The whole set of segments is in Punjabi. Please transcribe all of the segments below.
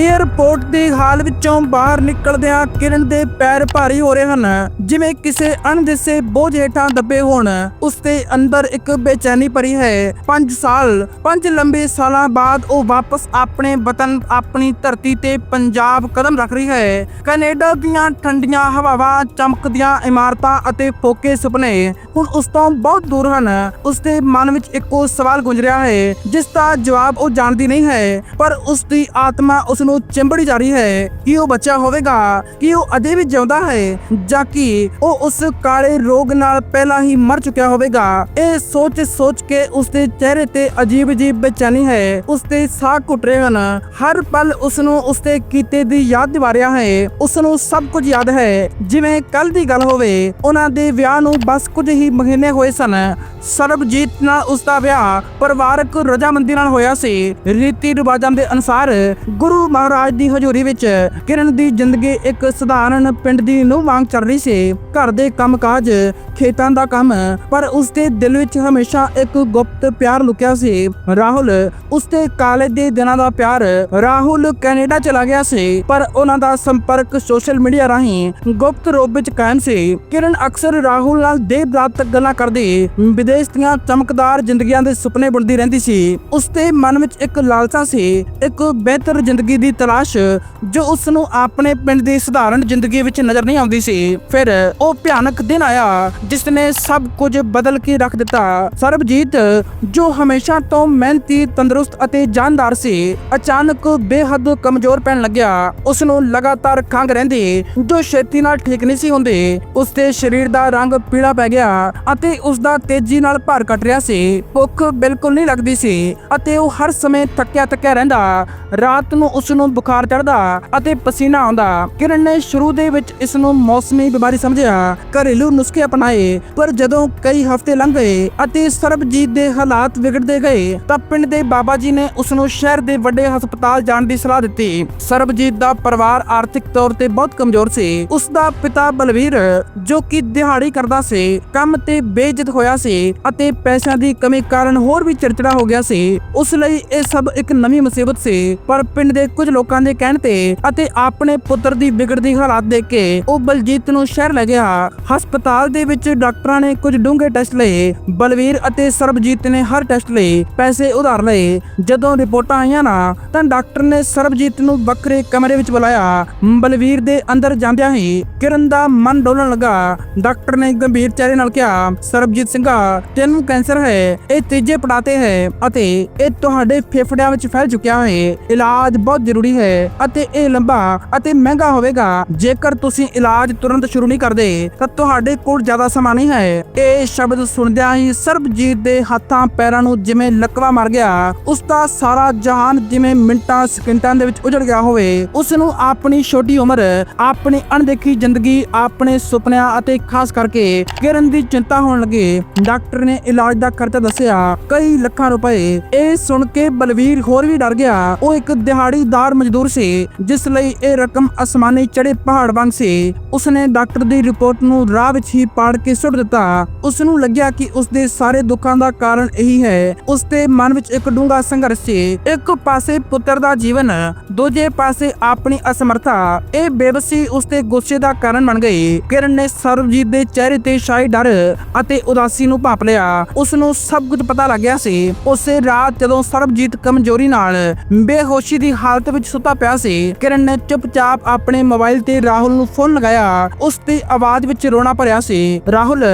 에ਅਰਪੋਰਟ ਦੀ ਹਾਲ ਵਿੱਚੋਂ ਬਾਹਰ ਨਿਕਲਦਿਆਂ ਕਿਰਨ ਦੇ ਪੈਰ ਭਾਰੀ ਹੋ ਰਹੇ ਹਨ, ਜਿਵੇਂ ਕਿਸੇ ਅਣਦਿਸੇ ਬੋਝ ਹੇਠਾਂ ਦੱਬੇ ਹੋਣ। ਉਸ ਦੇ ਅੰਦਰ ਇੱਕ ਬੇਚੈਨੀ ਭਰੀ ਹੈ। 5 ਸਾਲ 5 ਲੰਬੇ ਸਾਲਾਂ ਬਾਅਦ ਉਹ ਵਾਪਸ ਆਪਣੇ ਵਤਨ, ਆਪਣੀ ਧਰਤੀ ਤੇ ਪੰਜਾਬ ਕਦਮ ਰੱਖ ਰਹੀ ਹੈ। ਕੈਨੇਡਾ ਦੀਆਂ ਠੰਡੀਆਂ ਹਵਾਵਾਂ, ਚਮਕਦੀਆਂ ਇਮਾਰਤਾਂ ਅਤੇ ਫੋਕੇ ਸੁਪਨੇ ਹੁਣ ਉਸ ਤੋਂ ਬਹੁਤ ਦੂਰ ਹਨ। ਉਸ ਦੇ ਮਨ ਵਿੱਚ ਇੱਕੋ ਸਵਾਲ ਗੁੰਜ ਰਿਹਾ ਹੈ, ਜਿਸ ਦਾ ਜਵਾਬ ਉਹ ਜਾਣਦੀ ਨਹੀਂ ਹੈ, ਪਰ ਉਸ ਦੀ ਆਤਮਾ ਉਸ ਨੂੰ ਚਿੰਬੜੀ ਜਾ ਰਹੀ ਹੈ ਕਿ ਉਹ ਬੱਚਾ ਹੋਵੇਗਾ, ਕਿ ਉਹ ਅਜੇ ਵੀ ਜਿਉਂਦਾ ਹੈ ਜਾਂ ਕਿ ਉਹ ਉਸ ਕਾਲੇ ਰੋਗ ਨਾਲ ਪਹਿਲਾਂ ਹੀ ਮਰ ਚੁੱਕਿਆ ਹੋਵੇਗਾ। ਇਹ ਸੋਚ ਸੋਚ ਕੇ ਉਸ ਦੇ ਚਿਹਰੇ ਤੇ ਅਜੀਬ ਅਜੀਬ ਬੇਚੈਨੀ ਹੈ। ਉਸ ਦੇ ਸਾਹ ਘੁੱਟ ਰਹੇ ਹਨ। ਹਰ ਪਲ ਉਸ ਨੂੰ ਉਸ ਦੇ ਕੀਤੇ ਦੀ ਯਾਦ ਦਿਵਾ ਰਿਹਾ ਹੈ। ਉਸ ਨੂੰ ਸਭ ਕੁਝ ਯਾਦ ਹੈ। ਜਿਵੇਂ ਕੱਲ ਦੀ ਗੱਲ ਹੋਵੇ, ਉਹਨਾਂ ਦੇ ਵਿਆਹ ਨੂੰ ਬਸ ਕੁਝ ਹੀ ਮਹੀਨੇ ਹੋਏ ਸਨ। ਸਰਬਜੀਤ ਨਾਲ ਉਸ ਦਾ ਵਿਆਹ ਪਰਿਵਾਰਕ ਰਜਾਮੰਦੀ ਨਾਲ ਹੋਇਆ ਸੀ। ਰੀਤੀ ਰਿਵਾਜਾਂ ਦੇ ਅਨੁਸਾਰ ਗੁਰੂ ਮਹਾਰਾਜ ਦੀ ਹਜ਼ੂਰੀ ਵਿੱਚ ਕਿਰਨ ਦੀ ਜ਼ਿੰਦਗੀ ਇੱਕ ਸਧਾਰਨ ਪਿੰਡ ਦੀ ਨੂੰ ਵਾਂਗ ਚੱਲ ਰਹੀ ਸੀ। ਘਰ ਦੇ ਕੰਮਕਾਜ, ਖੇਤਾਂ ਦਾ ਕੰਮ, ਪਰ ਉਸ ਦੇ ਦਿਲ ਵਿੱਚ ਹਮੇਸ਼ਾ ਇੱਕ ਗੁਪਤ ਪਿਆਰ ਲੁਕਿਆ ਸੀ। ਰਾਹੁਲ ਉਸ ਦੇ ਕਾਲਜ ਦੇ ਦਿਨਾਂ ਦਾ ਪਿਆਰ ਰਾਹੁਲ ਕੈਨੇਡਾ ਚਲਾ ਗਿਆ ਸੀ, ਪਰ ਉਹਨਾਂ ਦਾ ਸੰਪਰਕ ਸੋਸ਼ਲ ਮੀਡੀਆ ਰਾਹੀਂ ਗੁਪਤ ਰੂਪ ਵਿੱਚ ਕਾਇਮ ਸੀ। ਕਿਰਨ ਅਕਸਰ ਰਾਹੁਲ ਨਾਲ ਦੇਰ ਰਾਤ ਤੱਕ ਗੱਲਾਂ ਕਰਦੀ, ਵਿਦੇਸ਼ ਦੀਆਂ ਚਮਕਦਾਰ ਜ਼ਿੰਦਗੀਆਂ ਦੇ ਸੁਪਨੇ ਬੁਣਦੀ ਰਹਿੰਦੀ ਸੀ। ਉਸ ਦੇ ਮਨ ਵਿੱਚ ਇੱਕ ਲਾਲਸਾ ਸੀ, ਇੱਕ ਬਿਹਤਰ ਜ਼ਿੰਦਗੀ ਦੀ ਤਲਾਸ਼, ਜੋ ਉਸ ਨੂੰ ਆਪਣੇ ਪਿੰਡ ਦੀ ਸਧਾਰਨ ਜ਼ਿੰਦਗੀ ਵਿੱਚ ਨਜ਼ਰ ਨਹੀਂ ਆਉਂਦੀ ਸੀ। ਫਿਰ ਉਹ ਭਿਆਨਕ ਦਿਨ ਆਇਆ ਜਿਸ ਨੇ ਸਭ ਕੁਝ ਬਦਲ ਕੇ ਰੱਖ ਦਿੱਤਾ। ਸਰਬਜੀਤ, ਜੋ ਹਮੇਸ਼ਾ ਤੋਂ ਮਿਹਨਤੀ, ਤੰਦਰੁਸਤ ਅਤੇ ਜਾਨਦਾਰ ਸੀ, ਅਚਾਨਕ ਬੇਹੱਦ ਕਮਜ਼ੋਰ ਪੈਣ ਲੱਗਿਆ। ਉਸ ਨੂੰ ਲਗਾਤਾਰ ਖੰਘ ਰਹਿੰਦੀ, ਜੋ ਛੇਤੀ ਨਾਲ ਠੀਕ ਨਹੀਂ ਸੀ ਹੁੰਦੇ। ਉਸ ਦੇ ਸਰੀਰ ਦਾ ਰੰਗ ਪੀਲਾ ਪੈ ਗਿਆ ਅਤੇ ਉਸ ਦਾ ਤੇਜ਼ੀ ਨਾਲ ਭਾਰ ਘਟ ਰਿਹਾ ਸੀ। ਭੁੱਖ ਬਿਲਕੁਲ ਨਹੀਂ ਲੱਗਦੀ ਸੀ ਅਤੇ ਉਹ ਹਰ ਸਮੇਂ ਥੱਕਿਆ ਥੱਕਿਆ ਰਹਿੰਦਾ। ਰਾਤ ਨੂੰ ਉਸ ਨੂੰ ਬੁਖਾਰ ਚੜਦਾ ਅਤੇ ਪਸੀਨਾ ਆਉਂਦਾ। ਕਿਰਨ ਨੇ ਸ਼ੁਰੂ ਦੇ ਵਿੱਚ ਇਸ ਨੂੰ ਮੌਸਮੀ ਬਿਮਾਰੀ ਸਮਝਿਆ, ਘਰੇਲੂ ਨੁਸਖੇ ਅਪਣਾਏ, ਪਰ ਜਦੋਂ ਕਈ ਹਫ਼ਤੇ ਲੰਘ ਗਏ ਅਤੇ ਸਰਬਜੀਤ ਦੇ ਹਾਲਾਤ ਵਿਗੜਦੇ ਗਏ, ਤਾਂ ਪਿੰਡ ਦੇ ਬਾਬਾ ਜੀ ਨੇ ਉਸ ਨੂੰ ਸ਼ਹਿਰ ਦੇ ਵੱਡੇ ਹਸਪਤਾਲ ਜਾਣ ਦੀ ਸਲਾਹ ਦਿੱਤੀ। ਸਰਬਜੀਤ ਦਾ ਪਰਿਵਾਰ ਆਰਥਿਕ ਤੌਰ ਤੇ ਬਹੁਤ ਕਮਜ਼ੋਰ ਸੀ। ਉਸ ਦਾ ਪਿਤਾ ਬਲਵੀਰ, ਜੋ ਕਿ ਦਿਹਾੜੀ ਕਰਦਾ ਸੀ, ਕੰਮ ਤੇ ਬੇਇੱਜ਼ਤ ਹੋਇਆ ਸੀ ਅਤੇ ਪੈਸਿਆਂ ਦੀ ਕਮੀ ਕਾਰਨ ਹੋਰ ਵੀ ਚਿੜਚਿੜਾ ਹੋ ਗਿਆ ਸੀ। ਉਸ ਲਈ ਇਹ ਸਭ ਇੱਕ ਨਵੀਂ ਮੁਸੀਬਤ ਸੀ, ਪਰ ਪਿੰਡ ਦੇ ਕੁਝ ਲੋਕਾਂ ਦੇ ਕਹਿਣ ਤੇ ਅਤੇ ਆਪਣੇ ਪੁੱਤਰ ਦੀ ਵਿਗੜਦੀ ਹਾਲਾਤ ਦੇਖ ਕੇ ਉਹ ਬਲਜੀਤ ਨੂੰ ਸ਼ਹਿਰ ਲੈ ਗਿਆ। ਹਸਪਤਾਲ ਦੇ ਵਿੱਚ ਡਾਕਟਰਾਂ ਨੇ ਕੁਝ ਡੂੰਘੇ ਟੈਸਟ ਲਏ। ਬਲਵੀਰ ਅਤੇ ਸਰਬਜੀਤ ਨੇ ਹਰ ਟੈਸਟ ਲਈ ਪੈਸੇ ਉਧਾਰ ਲਏ। ਜਦੋਂ ਰਿਪੋਰਟਾਂ ਆਈਆਂ ਨਾ, ਤਾਂ ਡਾਕਟਰ ਨੇ ਸਰਬਜੀਤ ਨੂੰ ਵੱਖਰੇ ਕਮਰੇ ਵਿੱਚ ਬੁਲਾਇਆ। ਬਲਵੀਰ ਦੇ ਅੰਦਰ ਜਾਂਦਿਆਂ ਹੀ ਕਿਰਨ ਦਾ ਮਨ ਡੋਲਣ ਲੱਗਾ। ਡਾਕਟਰ ਨੇ ਗੰਭੀਰ ਚਿਹਰੇ ਨਾਲ ਕਿਹਾ, ਸਰਬਜੀਤ ਸਿੰਘਾ, ਤੈਨੂੰ ਕੈਂਸਰ ਹੈ, ਇਹ ਤੀਜੇ ਪੜਾਤੇ ਹੈ ਅਤੇ ਇਹ ਤੁਹਾਡੇ ਫੇਫੜਿਆਂ ਵਿੱਚ ਫੈਲ ਚੁੱਕਿਆ ਹੈ। ਇਲਾਜ ਬਹੁਤ ਜ਼ਰੂਰੀ ਹੈ ਅਤੇ ਇਹ ਲੰਬਾ ਅਤੇ ਮਹਿੰਗਾ ਹੋਵੇਗਾ। ਜੇਕਰ ਤੁਸੀਂ ਇਲਾਜ ਤੁਰੰਤ ਸ਼ੁਰੂ ਨਹੀਂ ਕਰਦੇ, ਤਾਂ ਤੁਹਾਡੇ ਕੋਲ ਜ਼ਿਆਦਾ ਸਮਾਂ ਨਹੀਂ ਹੈ। ਇਹ ਸ਼ਬਦ ਸੁਣਦਿਆਂ ਹੀ ਸਰਬਜੀਤ ਦੇ ਹੱਥਾਂ ਪੈਰਾਂ ਨੂੰ ਜਿਵੇਂ ਲਕਵਾ ਮਰ ਗਿਆ, ਉਸ ਦਾ ਸਾਰਾ ਜਹਾਨ ਜਿਵੇਂ ਮਿੰਟਾਂ, ਸਕਿੰਟਾਂ ਦੇ ਵਿੱਚ ਉਜੜ ਗਿਆ ਹੋਵੇ। ਉਸ ਨੂੰ ਆਪਣੀ ਛੋਟੀ ਉਮਰ, ਆਪਣੀ ਅਣਦੇਖੀ ਜ਼ਿੰਦਗੀ, ਆਪਣੇ ਸੁਪਨਿਆਂ ਅਤੇ ਖਾਸ ਕਰਕੇ ਕਿਰਨ ਦੀ ਚਿੰਤਾ ਹੋਣ ਲੱਗੀ। ਡਾਕਟਰ ਨੇ ਇਲਾਜ ਦਾ ਖਰਚਾ ਦੱਸਿਆ, ਕਈ ਲੱਖਾਂ ਰੁਪਏ। ਇਹ ਸੁਣ ਕੇ ਬਲਵੀਰ ਹੋਰ ਵੀ ਡਰ ਗਿਆ। ਉਹ ਇੱਕ ਦਿਹਾੜੀਦਾਰ ਮਜ਼ਦੂਰ ਸੀ, ਜਿਸ ਲਈ ਇਹ ਰਕਮ ਅਸਮਾਨੀ ਚੜੇ ਪਹਾੜ ਵਾਂਗ ਸੀ। ਉਸਨੇ ਡਾਕਟਰ ਦੀ ਰਿਪੋਰਟ ਨੂੰ ਰਾਹ ਵਿੱਚ ਹੀ ਪਾੜ ਕੇ ਸੁੱਟ ਦਿੱਤਾ। ਉਸ ਨੂੰ ਲੱਗਿਆ ਕਿ ਉਸ ਦੇ ਸਾਰੇ ਦੁੱਖਾਂ ਦਾ ਕਾਰਨ ਇਹੀ ਹੈ। ਉਸ ਦੇ ਮਨ ਵਿੱਚ ਇੱਕ ਡੂੰਘਾ ਸੰਘਰਸ਼ ਸੀ। ਇੱਕ ਪਾਸੇ ਪੁੱਤਰ ਦਾ ਜੀਵਨ, ਦੂਜੇ ਪਾਸੇ ਆਪਣੀ ਅਸਮਰਥਾ। ਇਹ ਬੇਬਸੀ ਉਸ ਦੇ ਗੁੱਸੇ ਦਾ ਕਾਰਨ ਬਣ ਗਈ। ਕਿਰਨ ਨੇ ਸਰਬਜੀਤ ਦੇ ਚਿਹਰੇ ਤੇ ਸ਼ਾਇਦ ਡਰ ਅਤੇ ਉਦਾਸੀ ਨੂੰ ਭਾਪ ਲਿਆ। ਉਸ ਨੂੰ ਸਭ ਕੁਝ ਪਤਾ ਲੱਗ ਗਿਆ ਸੀ। ਉਸੇ ਰਾਤ ਜਦੋਂ ਸਰਬਜੀਤ ਕਮਜ਼ੋਰੀ ਨਾਲ ਬੇਹੋਸ਼ੀ ਦੀ ਹਾਲਤ ਵਿੱਚ ਸੁੱਤਾ ਪਿਆ ਸੀ। ਕਿਰਨ ਨੇ ਚੁੱਪਚਾਪ ਆਪਣੇ ਮੋਬਾਈਲ ਤੇ ਰਾਹੁਲ ਨੂੰ ਫੋਨ ਲਗਾਇਆ। ਉਸ ਦੀ ਆਵਾਜ਼ ਵਿੱਚ ਰੋਣਾ ਭਰਿਆ ਸੀ। ਰਾਹੁਲ,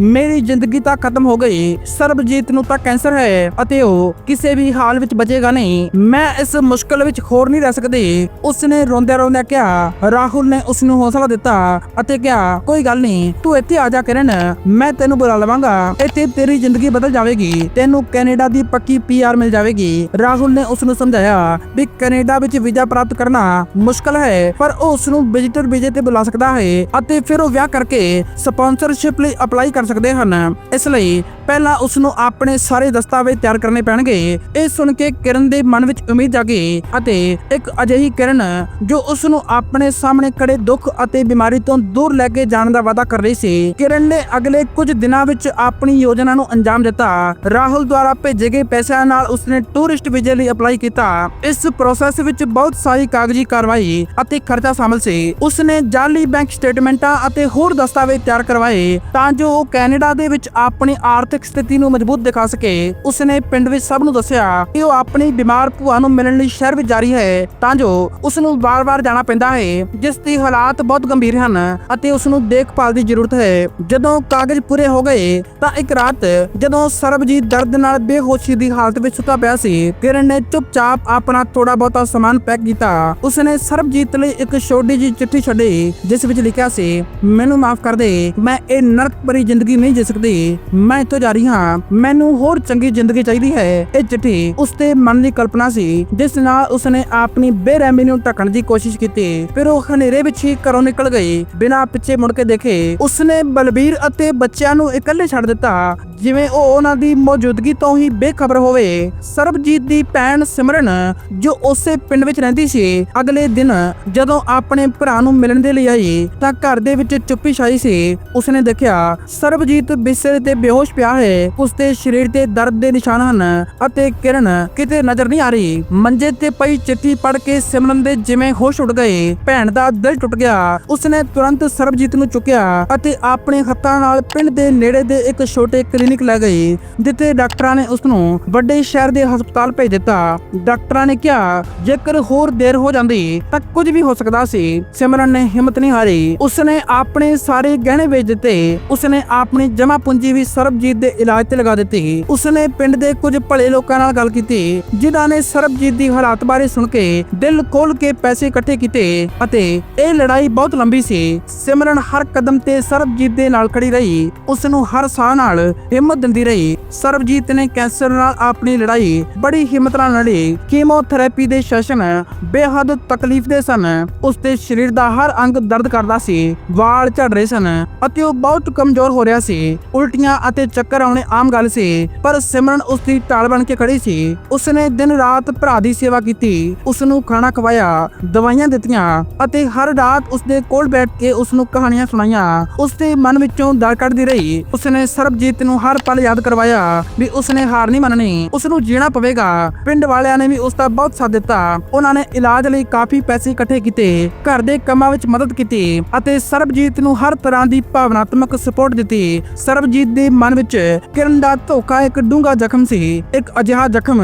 ਮੇਰੀ ਜ਼ਿੰਦਗੀ ਤਾਂ ਖਤਮ ਹੋ ਗਈ। ਸਰਬਜੀਤ ਨੂੰ ਤਾਂ ਕੈਂਸਰ ਹੈ ਅਤੇ ਉਹ ਕਿਸੇ ਵੀ ਹਾਲ ਵਿੱਚ ਬਚੇਗਾ ਨਹੀਂ। ਮੈਂ ਇਸ ਮੁਸ਼ਕਲ ਵਿੱਚ ਹੋਰ ਨਹੀਂ ਰਹਿ ਸਕਦੀ। ਉਸ ਨੇ ਰੋਂਦਿਆਂ ਰੋਂਦਿਆਂ ਕਿਹਾ। ਰਾਹੁਲ ਨੇ ਉਸ ਨੂੰ ਹੌਸਲਾ ਦਿੱਤਾ ਅਤੇ ਕਿਹਾ, ਕੋਈ ਗੱਲ ਨਹੀਂ, ਤੂੰ ਇੱਥੇ ਆ ਜਾ ਕਿਰਨ। ਮੈਂ ਤੈਨੂੰ ਬੁਲਾ ਲਵਾਂਗਾ। ਇੱਥੇ ਤੇਰੀ ਜ਼ਿੰਦਗੀ ਬਦਲ ਜਾਵੇਗੀ। ਤੈਨੂੰ ਕੈਨੇਡਾ ਦੀ ਪੱਕੀ ਪੀਆਰ ਮਿਲ ਜਾਵੇਗੀ। ਰਾਹੁਲ ਨੇ ਉਸ ਨੂੰ ਸਮਝਾਇਆ ਵੀ ਕੈਨੇਡਾ ਵਿੱਚ ਵੀਜ਼ਾ ਪ੍ਰਾਪਤ ਕਰਨਾ ਮੁਸ਼ਕਲ ਹੈ, ਪਰ ਉਹ ਉਸ ਨੂੰ ਵਿਜ਼ਿਟਰ ਵੀਜ਼ੇ ਤੇ ਬੁਲਾ ਸਕਦਾ ਹੈ ਅਤੇ ਫਿਰ ਉਹ ਵਿਆਹ ਕਰਕੇ ਸਪਾਂਸਰਸ਼ਿਪ ਲਈ ਅਪਲਾਈ ਕਰ ਸਕਦੇ ਹਨ। ਇਸ ਲਈ ਪਹਿਲਾਂ ਉਸ ਨੂੰ ਆਪਣੇ ਸਾਰੇ ਦਸਤਾਵੇਜ਼ ਤਿਆਰ ਕਰਨੇ ਪੈਣਗੇ। ਇਹ ਸੁਣ ਕੇ ਕਿਰਨ ਦੇ ਮਨ ਵਿੱਚ ਉਮੀਦ ਜਾਗੀ ਅਤੇ ਇੱਕ ਅਜਿਹੀ ਕਿਰਨ ਜੋ ਉਸ ਨੂੰ ਆਪਣੇ ਸਾਹਮਣੇ ਖੜੇ ਦੁੱਖ ਅਤੇ ਬਿਮਾਰੀ ਤੋਂ ਦੂਰ ਲੈ ਕੇ ਜਾਣ ਦਾ ਵਾਅਦਾ ਕਰ ਰਹੀ ਸੀ। ਕਿਰਨ ਨੇ ਅਗਲੇ ਕੁਝ ਦਿਨਾਂ ਵਿੱਚ ਆਪਣੀ ਯੋਜਨਾ ਨੂੰ ਅੰਜਾਮ ਦਿੱਤਾ। ਰਾਹੁਲ ਦੁਆਰਾ ਭੇਜੇ ਗਏ ਪੈਸਿਆਂ ਨਾਲ ਉਸਨੇ ਟੂਰਿਸਟ ਵੀਜ਼ੇ ਲਈ ਅਪਲਾਈ ਕੀਤਾ। ਇਸ ਪ੍ਰੋਸੈਸ ਵਿੱਚ ਬਹੁਤ ਸਾਰੀ ਕਾਗਜ਼ੀ ਕਾਰਵਾਈ ਅਤੇ ਖਰਚਾ ਸ਼ਾਮਲ ਸੀ। ਉਸਨੇ ਜਾਲੀ ਬੈਂਕ ਸਟੇਟਮੈਂਟਾਂ ਅਤੇ ਹੋਰ ਦਸਤਾਵੇਜ਼ ਤਿਆਰ ਕਰਵਾਏ ਤਾਂ ਜੋ ਉਹ ਕੈਨੇਡਾ ਦੇ ਵਿੱਚ ਆਪਣੀ ਆਰਥਿਕ ਸਥਿਤੀ ਨੂੰ ਮਜ਼ਬੂਤ ਦਿਖਾ ਸਕੇ, ਉਸਨੇ ਪਿੰਡ ਵਿੱਚ ਸਭ ਨੂੰ ਦੱਸਿਆ ਕਿ ਉਹ ਆਪਣੀ ਬਿਮਾਰ ਭੂਆ ਨੂੰ ਮਿਲਣ ਲਈ ਸ਼ਹਿਰ ਵਿੱਚ ਜਾ ਰਹੀ ਹੈ, ਤਾਂ ਜੋ ਉਸ ਨੂੰ ਵਾਰ-ਵਾਰ ਜਾਣਾ ਪੈਂਦਾ ਹੈ, ਜਿਸ ਦੀ ਹਾਲਾਤ ਬਹੁਤ ਗੰਭੀਰ ਹਨ ਅਤੇ ਉਸ ਨੂੰ ਦੇਖਭਾਲ ਦੀ ਜ਼ਰੂਰਤ ਹੈ। ਜਦੋਂ ਕਾਗਜ਼ ਪੂਰੇ ਹੋ ਗਏ, ਤਾਂ ਇੱਕ ਰਾਤ ਜਦੋਂ ਸਰਬਜੀਤ ਦਰਦ ਨਾਲ ਬੇਹੋਸ਼ੀ ਦੀ ਹਾਲਤ ਵਿੱਚ ਸੁੱਤਾ ਪਿਆ ਸੀ, ਕਿਰਨ ਨੇ ਚੁੱਪਚਾਪ ਆਪਣਾ ਥੋੜਾ ਬਹੁਤਾ ਸਮਾਨ ਪੈਕ ਕੀਤਾ। ਉਸਨੇ ਸਰਬਜੀਤ ਲਈ ਇੱਕ ਛੋਟੀ ਜਿਹੀ ਚਿੱਠੀ ਛੱਡੀ, ਜਿਸ ਵਿੱਚ ਲਿਖਿਆ ਸੀ, ਮੈਨੂੰ ਮਾਫ ਕਰ ਦੇ, ਮੈਂ ਇਹ ਨਰਕ ਭਰੀ ਜ਼ਿੰਦਗੀ ਨਹੀਂ ਜੀ ਸਕਦੀ, ਮੈਂ ਇੱਥੋਂ ਜਾ ਰਹੀ ਹਾਂ। ਮੈਨੂੰ ਹੋਰ ਚੰਗੀ ਜ਼ਿੰਦਗੀ ਚਾਹੀਦੀ ਹੈ। ਇਹ ਚਿੱਠੀ ਉਸਦੇ ਮਨ ਦੀ ਕਲਪਨਾ ਸੀ, ਜਿਸ ਨਾਲ ਉਸਨੇ ਆਪਣੀ ਬੇਰਹਿਮੀ ਨੂੰ ਢੱਕਣ ਦੀ ਕੋਸ਼ਿਸ਼ ਕੀਤੀ। ਫਿਰ ਉਹ ਹਨੇਰੇ ਵਿੱਚ ਹੀ ਘਰੋਂ ਨਿਕਲ ਗਈ। ਬਿਨਾਂ ਪਿੱਛੇ ਮੁੜ ਕੇ ਦੇਖੇ, ਉਸਨੇ ਬਲਬੀਰ ਅਤੇ ਬੱਚਿਆਂ ਨੂੰ ਇਕੱਲੇ ਛੱਡ ਦਿੱਤਾ। ਜਿਵੇਂ ਉਹ ਉਹਨਾਂ ਦੀ ਮੌਜੂਦਗੀ ਤੋਂ ਹੀ ਬੇਖਬਰ ਹੋਵੇ। ਸਰਬਜੀਤ ਦੀ ਭੈਣ ਸਿਮਰਨ, ਜੋ ਉਸੇ ਪਿੰਡ ਵਿੱਚ ਰਹਿੰਦੀ ਸੀ, ਅਗਲੇ ਦਿਨ ਜਦੋਂ ਆਪਣੇ ਭਰਾ ਨੂੰ ਮਿਲਣ ਦੇ ਲਈ ਆਈ, ਤਾਂ ਘਰ ਦੇ ਵਿੱਚ ਚੁੱਪੀ ਛਾਈ ਸੀ। ਉਸਨੇ ਦੇਖਿਆ, ਸਰਬਜੀਤ ਬਿਸਰ ਤੇ ਬੇਹੋਸ਼ ਪਿਆ ਹੈ। ਉਸਦੇ ਸਰੀਰ ਤੇ ਦਰਦ ਦੇ ਨਿਸ਼ਾਨ ਹਨ ਅਤੇ ਕਿਰਨ ਕਿਤੇ ਨਜ਼ਰ ਨਹੀਂ ਆ ਰਹੀ। ਮੰਜੇ ਤੇ ਪਈ ਚਿੱਠੀ ਪੜ੍ਹ ਕੇ ਸਿਮਰਨ ਦੇ ਜਿਵੇਂ ਹੋਸ਼ ਉੱਡ ਗਏ। ਭੈਣ ਦਾ ਦਿਲ ਟੁੱਟ ਗਿਆ। ਉਸਨੇ ਤੁਰੰਤ ਸਰਬਜੀਤ ਨੂੰ ਚੁੱਕਿਆ ਅਤੇ ਆਪਣੇ ਹੱਥਾਂ ਨਾਲ ਪਿੰਡ ਦੇ ਨੇੜੇ ਦੇ ਇੱਕ ਛੋਟੇ ਕਲੀਨਿਕ ਲੈ ਗਈ ਜਿੱਥੇ ਡਾਕਟਰਾਂ ਨੇ ਉਸ ਨੂੰ ਵੱਡੇ ਸ਼ਹਿਰ ਦੇ ਹਸਪਤਾਲ ਭੇਜ ਦਿੱਤਾ। ਡਾਕਟਰਾਂ ਨੇ ਕਿਹਾ, ਜੇਕਰ ਹੋਰ ਦੇਰ ਹੋ ਜਾਂਦੀ, ਤਾਂ ਕੁਝ ਵੀ ਹੋ ਸਕਦਾ ਸੀ। ਸਿਮਰਨ ਨੇ ਹਿੰਮਤ ਨਹੀਂ ਹਾਰੀ। ਉਸਨੇ ਆਪਣੇ ਸਾਰੇ ਗਹਿਣੇ ਵੇਚ ਦਿੱਤੇ। ਉਸਨੇ ਆਪਣੀ ਜਮਾ ਪੂੰਜੀ ਵੀ ਸਰਬਜੀਤ ਦੇ ਇਲਾਜ ਤੇ ਲਗਾ ਦਿੱਤੀ ਉਸਨੇ ਪਿੰਡ ਦੇ ਕੁਝ ਭਲੇ ਲੋਕਾਂ ਨਾਲ ਗੱਲ ਕੀਤੀ, ਜਿਨ੍ਹਾਂ ਨੇ ਸਰਬਜੀਤ ਦੀ ਹਾਲਾਤ ਬਾਰੇ ਸੁਣ ਕੇ ਦਿਲ ਖੋਲ ਕੇ ਪੈਸੇ ਇਕੱਠੇ ਕੀਤੇ ਅਤੇ ਇਹ ਲੜਾਈ ਬਹੁਤ ਲੰਬੀ ਸੀ। ਸਿਮਰਨ ਹਰ ਕਦਮ ਤੇ ਸਰਬਜੀਤ ਦੇ ਨਾਲ ਖੜੀ ਰਹੀ। ਉਸ ਨੂੰ ਹਰ ਸਾਹ ਨਾਲ ਹਿੰਮਤ ਦਿੰਦੀ ਰਹੀ। ਸਰਬਜੀਤ ਨੇ ਕੈਂਸਰ ਨਾਲ ਆਪਣੀ ਲੜਾਈ ਬੜੀ ਹਿੰਮਤ ਨਾਲ ਲੜੀ। ਕੀਮੋਥੈਰੇਪੀ ਦੇ ਸੈਸ਼ਨ ਬੇਹੱਦ ਤਕਲੀਫ ਦੇ ਸਨ। ਉਸ ਦੇ ਸਰੀਰ ਦਾ ਹਰ ਅੰਗ ਦਰਦ ਕਰਦਾ ਸੀ। ਵਾਲ ਝੜ ਰਹੇ ਸਨ ਅਤੇ ਉਹ ਬਹੁਤ ਕਮਜ਼ੋਰ ਹੋ ਰਿਹਾ ਸੀ। ਉਲਟੀਆਂ ਅਤੇ ਚੱਕਰ ਆਉਣੇ ਆਮ ਗੱਲ ਸੀ, ਪਰ ਸਿਮਰਨ ਉਸ ਦੀ ਢਾਲ ਬਣ ਕੇ ਖੜੀ ਸੀ। ਉਸ ਦਿਨ ਰਾਤ ਭਰਾ ਦੀ ਸੇਵਾ ਕੀਤੀ ਉਸ ਨੂੰ ਖਾਣਾ ਖਵਾਇਆ, ਦਵਾਈਆਂ ਦਿੱਤੀਆਂ ਅਤੇ ਹਰ ਰਾਤ ਉਸ ਦੇ ਕੋਲ ਬੈਠ ਕੇ ਉਸ ਨੂੰ ਕਹਾਣੀਆਂ ਸੁਣਾਈਆਂ। ਉਸ ਦੇ ਮਨ ਵਿੱਚੋਂ ਦਰ ਕੱਢਦੀ ਰਹੀ। ਉਸ ਨੇ ਸਰਬਜੀਤ ਨੂੰ ਹਰ ਪਲ ਯਾਦ ਕਰਵਾਇਆ ਵੀ ਉਸ ਨੇ ਹਾਰ ਨਹੀਂ ਮੰਨਣੀ। ਉਸ ਨੂੰ ਜੀਣਾ ਪਵੇਗਾ। ਪਿੰਡ ਵਾਲਿਆਂ ਨੇ ਵੀ ਉਸ ਦਾ ਬਹੁਤ ਸਾਥ ਦਿੱਤਾ। ਉਹਨਾਂ ਨੇ ਇਲਾਜ ਲਈ ਕਾਫੀ ਪੈਸੇ ਇਕੱਠੇ ਕੀਤੇ, ਘਰ ਦੇ ਕੰਮਾਂ ਵਿੱਚ ਮਦਦ ਕੀਤੀ ਅਤੇ ਸਰਬਜੀਤ ਨੂੰ ਹਰ ਤਰ੍ਹਾਂ ਦੀ ਭਾਵਨਾਤਮਕ ਸਪੋਰਟ ਦਿੱਤੀ। ਸਰਬਜੀਤ ਦੇ ਮਨ ਵਿੱਚ ਕਿਰਨ ਦਾ ਧੋਖਾ ਇੱਕ ਡੂੰਘਾ ਜ਼ਖਮ ਸੀ। ਇੱਕ ਅਜਿਹਾ ਜ਼ਖਮ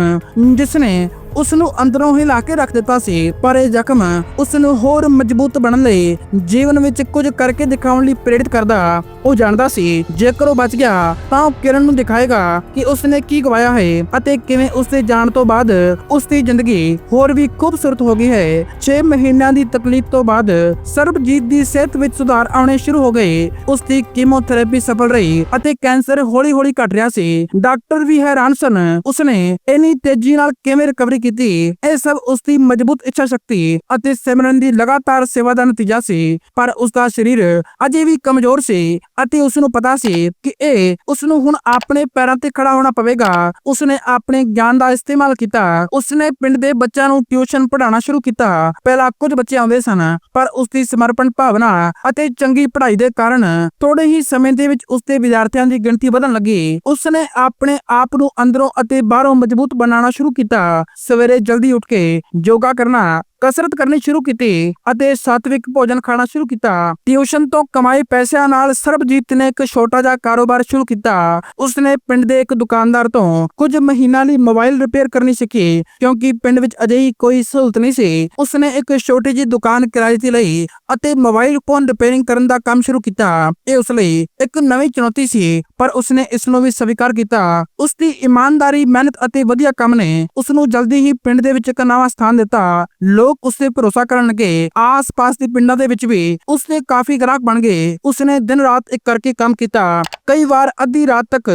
ਜਿਸ ਨੇ ਉਸ ਨੂੰ ਅੰਦਰੋਂ ਹੀ ਲਾ ਕੇ ਰੱਖ ਦਿੱਤਾ ਸੀ, ਪਰ ਇਹ ਜ਼ਖਮ ਉਸ ਨੂੰ ਹੋਰ ਮਜ਼ਬੂਤ ਬਣਨ ਲਈ ਜੀਵਨ ਵਿੱਚ ਕੁਝ ਕਰਕੇ ਦਿਖਾਉਣ ਲਈ ਪ੍ਰੇਰਿਤ ਕਰਦਾ। ਉਹ ਜਾਣਦਾ ਸੀ, ਜੇਕਰ ਉਹ ਬਚ ਗਿਆ, ਤਾਂ ਉਹ ਕਿਰਨ ਨੂੰ ਦਿਖਾਏਗਾ ਕਿ ਉਸ ਨੇ ਕੀ ਗਵਾਇਆ ਹੈ ਅਤੇ ਕਿਵੇਂ ਉਸ ਦੇ ਜਾਣ ਤੋਂ ਬਾਅਦ ਉਸ ਦੀ ਜ਼ਿੰਦਗੀ ਹੋਰ ਵੀ ਖੂਬਸੂਰਤ ਹੋ ਗਈ ਹੈ। 6 ਮਹੀਨਿਆਂ ਦੀ ਤਕਲੀਫ ਤੋਂ ਬਾਅਦ ਸਰਬਜੀਤ ਦੀ ਸਿਹਤ ਵਿੱਚ ਸੁਧਾਰ ਆਉਣੇ ਸ਼ੁਰੂ ਹੋ ਗਏ। ਉਸ ਦੀ ਕੀਮੋਥੈਰੇਪੀ ਸਫਲ ਰਹੀ ਅਤੇ ਕੈਂਸਰ ਹੌਲੀ-ਹੌਲੀ ਘਟ ਰਿਹਾ ਸੀ। ਡਾਕਟਰ ਵੀ ਹੈਰਾਨ ਸਨ, ਉਸਨੇ ਇੰਨੀ ਤੇਜ਼ੀ ਨਾਲ ਕਿਵੇਂ ਰਿਕਵਰੀ ਕੀਤੀ। ਇਹ ਸਭ ਉਸ ਦੀ ਮਜ਼ਬੂਤ ਇੱਛਾ ਸ਼ਕਤੀ ਅਤੇ ਸਿਮਰਨ ਦੀ ਲਗਾਤਾਰ ਸੇਵਾ ਦਾ ਨਤੀਜਾ ਸੀ। ਪਰ ਉਸ ਦਾ ਸਰੀਰ ਅਜੇ ਵੀ ਕਮਜ਼ੋਰ ਸੀ ਅਤੇ ਉਸ ਨੂੰ ਪਤਾ ਸੀ ਕਿ ਇਹ ਉਸ ਨੂੰ ਹੁਣ ਆਪਣੇ ਪੈਰਾਂ ਤੇ ਖੜਾ ਹੋਣਾ ਪਵੇਗਾ। ਉਸ ਨੇ ਆਪਣੇ ਗਿਆਨ ਦਾ ਇਸਤੇਮਾਲ ਕੀਤਾ। ਉਸ ਨੇ ਪਿੰਡ ਦੇ ਬੱਚਿਆਂ ਨੂੰ ਟਿਊਸ਼ਨ ਪੜ੍ਹਾਉਣਾ ਸ਼ੁਰੂ ਕੀਤਾ। ਪਹਿਲਾਂ ਕੁਝ ਬੱਚੇ ਆਉਂਦੇ ਸਨ, ਪਰ ਉਸ ਦੀ ਸਮਰਪਣ ਭਾਵਨਾ ਅਤੇ ਚੰਗੀ ਪੜ੍ਹਾਈ ਦੇ ਕਾਰਨ ਥੋੜੇ ਹੀ ਸਮੇਂ ਦੇ ਵਿੱਚ ਉਸ ਦੇ ਵਿਦਿਆਰਥੀਆਂ ਦੀ ਗਿਣਤੀ ਵਧਣ ਲੱਗੀ। ਉਸ ਨੇ ਆਪਣੇ ਆਪ ਨੂੰ ਅੰਦਰੋਂ ਅਤੇ ਬਾਹਰੋਂ ਮਜ਼ਬੂਤ ਬਣਾਉਣਾ ਸ਼ੁਰੂ ਕੀਤਾ। ਸਵੇਰੇ ਜਲਦੀ ਉੱਠ ਕੇ ਯੋਗਾ ਕਰਨਾ ਕਸਰਤ ਕਰਨੀ ਸ਼ੁਰੂ ਕੀਤੀ ਅਤੇ ਸਾਤਵਿਕ ਭੋਜਨ ਖਾਣਾ ਸ਼ੁਰੂ ਕੀਤਾ। ਟਿਊਸ਼ਨ ਤੋਂ ਕਮਾਏ ਪੈਸਿਆਂ ਨਾਲ ਸਰਬਜੀਤ ਨੇ ਇੱਕ ਛੋਟਾ ਜਿਹਾ ਕਾਰੋਬਾਰ ਸ਼ੁਰੂ ਕੀਤਾ। ਉਸਨੇ ਪਿੰਡ ਦੇ ਇੱਕ ਦੁਕਾਨਦਾਰ ਤੋਂ ਕੁਝ ਮਹੀਨਿਆਂ ਲਈ ਮੋਬਾਈਲ ਰਿਪੇਅਰ ਕਰਨੀ ਸਿੱਖੀ, ਕਿਉਂਕਿ ਪਿੰਡ ਵਿੱਚ ਅਜਿਹੀ ਕੋਈ ਸਹੂਲਤ ਨਹੀਂ ਸੀ। ਉਸਨੇ ਇੱਕ ਛੋਟੀ ਜਿਹੀ ਦੁਕਾਨ ਕਿਰਾਏ ਤੇ ਲਈ ਅਤੇ ਮੋਬਾਈਲ ਫੋਨ ਰਿਪੇਅਰਿੰਗ ਕਰਨ ਦਾ ਕੰਮ ਸ਼ੁਰੂ ਕੀਤਾ। ਇਹ ਉਸ ਲਈ ਇੱਕ ਨਵੀਂ ਚੁਣੌਤੀ ਸੀ, ਪਰ ਉਸਨੇ ਇਸ ਨੂੰ ਵੀ ਸਵੀਕਾਰ ਕੀਤਾ। ਉਸ ਦੀ ਇਮਾਨਦਾਰੀ, ਮਿਹਨਤ ਅਤੇ ਵਧੀਆ ਕੰਮ ਨੇ ਉਸ ਨੂੰ ਜਲਦੀ ਹੀ ਪਿੰਡ ਦੇ ਵਿੱਚ ਇੱਕ ਨਵਾਂ ਸਥਾਨ ਦਿੱਤਾ। ਲੋਕ ਲੋਕ ਉਸ ਤੇ ਭਰੋਸਾ ਕਰਨ ਲੱਗੇ ਆਸ-ਪਾਸ ਦੇ ਪਿੰਡਾਂ ਦੇ ਵਿੱਚ ਵੀ ਉਸ ਦੇ ਕਾਫੀ ਗ੍ਰਾਹਕ ਬਣ ਗਏ। ਉਸਨੇ ਦਿਨ ਰਾਤ ਇੱਕ ਕਰਕੇ ਕੰਮ ਕੀਤਾ। ਕਈ ਵਾਰ ਅੱਧੀ ਰਾਤ ਤੱਕ